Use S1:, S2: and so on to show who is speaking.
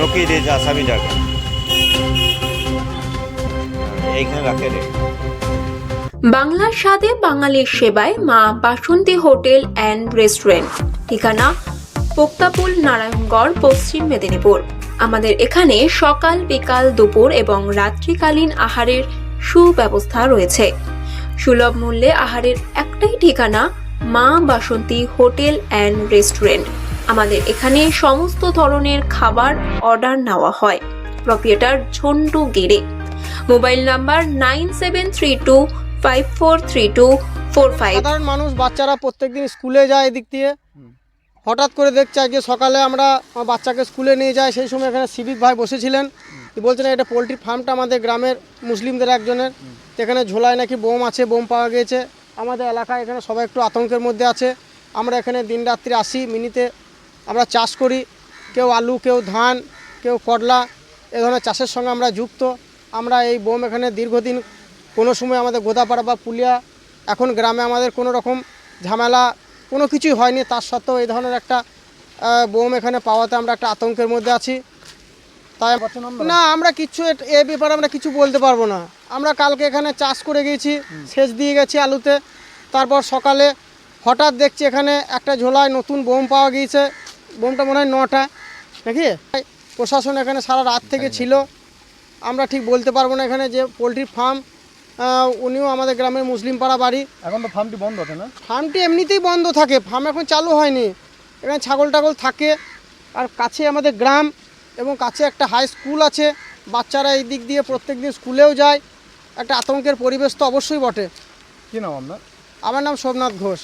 S1: দেখিয়ে দিয়েছে আসামিটাকে এইখানে রাখে রে।
S2: বাংলার স্বাদে বাঙালির সেবায় মা বাসন্তী হোটেল অ্যান্ড রেস্টুরেন্ট। ঠিকানা পোক্তাপুল নারায়ণগড়, পশ্চিম মেদিনীপুর। আমাদের এখানে সকাল, বিকাল, দুপুর এবং রাত্রিকালীন আহারের সুব্যবস্থা রয়েছে। সুলভ মূল্যে আহারের একটাই ঠিকানা মা বাসন্তী হোটেল অ্যান্ড রেস্টুরেন্ট। আমাদের এখানে সমস্ত ধরনের খাবার অর্ডার নেওয়া হয়। প্রপিয়েটার ঝন্টু গেড়ে mobile number nine seven three two five four three two four five.
S3: সাধারণ মানুষ বাচ্চারা প্রত্যেকদিন স্কুলে যায় এদিক দিয়ে। হঠাৎ করে দেখছে আজকে সকালে আমরা বাচ্চাকে স্কুলে নিয়ে যাই সেই সময় এখানে সিভিক ভাই বসেছিলেন। তিনি বলছেন এটা পোলট্রি ফার্মটা আমাদের গ্রামের মুসলিমদের একজনের। এখানে ঝোলায় নাকি বোম আছে বোম পাওয়া গিয়েছে। আমাদের এলাকায় এখানে সবাই একটু আতঙ্কের মধ্যে আছে। আমরা এখানে দিন রাত্রি আসি মিনিতে আমরা চাষ করি কেউ আলু কেউ ধান কেউ করলা এ ধরনের চাষের সঙ্গে আমরা যুক্ত। আমরা এই বোম এখানে দীর্ঘদিন কোনো সময় আমাদের গোদাপাড়া বা পুলিয়া এখন গ্রামে আমাদের কোনো রকম ঝামেলা কোনো কিছুই হয়নি। তার সত্ত্বেও এই ধরনের একটা বোম এখানে পাওয়াতে আমরা একটা আতঙ্কের মধ্যে আছি। তাই না আমরা এট- এ ব্যাপারে আমরা কিছু বলতে পারব না। আমরা কালকে এখানে চাষ করে গেছি সেচ দিয়ে গেছি আলুতে। তারপর সকালে হঠাৎ দেখছি এখানে একটা ঝোলায় নতুন বোম পাওয়া গিয়েছে। বোমটা মনে হয় নটা নাকি? প্রশাসন এখানে সারা রাত থেকে ছিল। আমরা ঠিক বলতে পারব না এখানে যে পোলট্রি ফার্ম উনিও আমাদের গ্রামের মুসলিম পাড়া বাড়ি।
S4: এখন তো ফার্মটি বন্ধ আছে না?
S3: ফার্মটি এমনিতেই বন্ধ থাকে ফার্ম এখন চালু হয়নি। এখানে ছাগল টাগল থাকে আর কাছে আমাদের গ্রাম এবং কাছে একটা হাই স্কুল আছে। বাচ্চারা এই দিক দিয়ে প্রত্যেক দিন স্কুলেও যায়। একটা আতঙ্কের পরিবেশ তো অবশ্যই বটে।
S4: কি নাম আপনার?
S3: আমার নাম সোমনাথ ঘোষ।